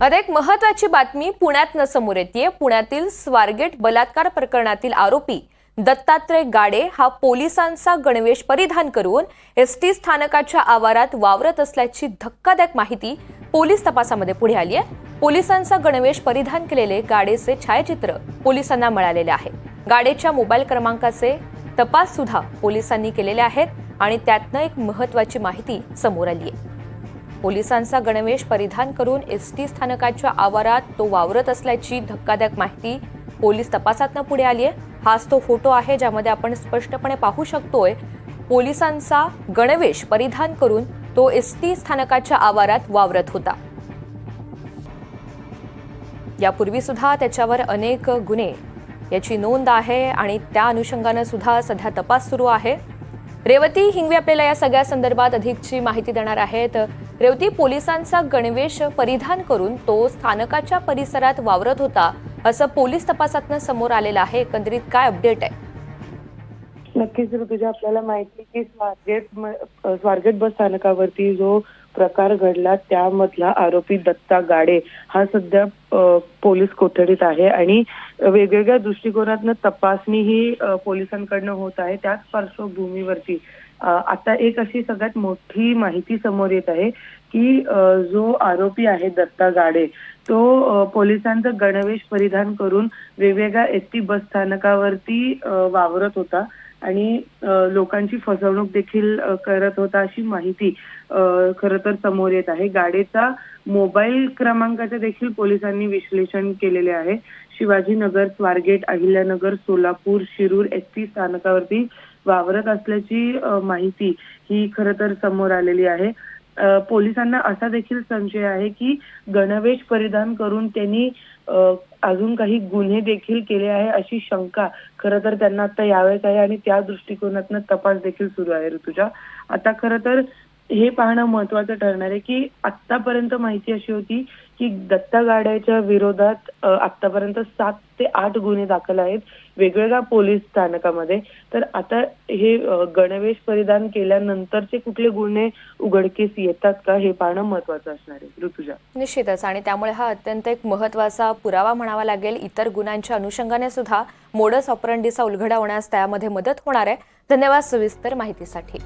आता एक महत्वाची बातमी पुण्यातनं समोर येते पुण्यातील स्वारगेट बलात्कार प्रकरणातील आरोपी दत्तात्रय गाडे हा पोलिसांचा गणवेश परिधान करून एस टी स्थानकाच्या आवारात वावरत असल्याची धक्कादायक माहिती पोलीस तपासामध्ये पुढे आली आहे. पोलिसांचा गणवेश परिधान केलेले गाडेचे छायाचित्र पोलिसांना मिळालेले आहे. गाडेच्या मोबाईल क्रमांकाचे तपास सुद्धा पोलिसांनी केलेले आहेत आणि त्यातनं एक महत्वाची माहिती समोर आली आहे पोलिसांचा गणवेश परिधान करून एस टी स्थानकाच्या आवारात तो वावरत असल्याची धक्कादायक माहिती पोलीस तपासातनं पुढे आली आहे. हाच तो फोटो आहे ज्यामध्ये आपण स्पष्टपणे पाहू शकतोय पोलिसांचा गणवेश परिधान करून तो एस टी स्थानकाच्या आवारात वावरत होता. यापूर्वी सुद्धा त्याच्यावर अनेक गुन्हे. याची नोंद आहे आणि त्या अनुषंगानं सुद्धा सध्या तपास सुरू आहे. रेवती हिंगवे आपल्याला या सगळ्या संदर्भात अधिकची माहिती देणार आहेत. रेवती पोलिसांचा गणवेश परिधान करून तो स्थानकाच्या परिसरात वावरत होता असं पोलीस तपासातनं समोर आलेलं आहे. एकंदरीत काय अपडेट आहे? नक्कीच ऋतुजा आपल्याला माहिती की स्वारगेट स्वारगेट बस स्थानकावरती जो प्रकार घडला त्यामधला आरोपी दत्ता गाडे हा सध्या पोलीस कोठडीत आहे आणि वेगवेगळ्या दृष्टिकोनातनं तपासणी ही पोलिसांकडनं होत आहे. त्याच पार्श्वभूमीवरती आता एक अशी सगळ्यात मोठी माहिती समोर येत आहे की जो आरोपी आहे दत्ता गाडे तो पोलिसांचा गणवेश परिधान करून वेगवेगळ्या एस टी बस स्थानकावरती वावरत होता. आणि लोकांची फसवणूक देखील करत होता अशी माहिती खर तर समोर येत आहे. गाडीचा मोबाईल क्रमांकाचे देखील पोलिसांनी विश्लेषण केलेले आहे. शिवाजीनगर स्वारगेट अहिल्यानगर सोलापूर शिरूर एस टी स्थानकावरती वावरत असल्याची माहिती ही खर तर समोर आलेली आहे. पोलिसांना असा देखील संशय आहे की गणवेश परिधान करून त्यांनी अजून काही गुन्हे देखील केले आहे अशी शंका खर तर त्यांना आता यावेळेस आहे आणि त्या दृष्टिकोनातनं तपास देखील सुरू आहे ऋतुजा. आता खर तर हे पाहणं महत्वाचं ठरणार आहे की आतापर्यंत माहिती अशी होती की दत्ता गाड्याच्या विरोधात आतापर्यंत सात ते आठ गुन्हे दाखल आहेत वेगवेगळ्या पोलीस स्थानकामध्ये. तर आता हे गणवेश परिधान केल्यानंतरचे कुठले गुन्हे उघडकीस येतात का हे पाहणं महत्वाचं असणार आहे. ऋतुजा. निश्चितच. आणि त्यामुळे हा अत्यंत एक महत्त्वाचा पुरावा म्हणावा लागेल. इतर गुन्ह्यांच्या अनुषंगाने सुद्धा मोडस ऑपरंडीचा उलगडा होण्यास त्यामध्ये मदत होणार आहे. धन्यवाद सविस्तर माहितीसाठी.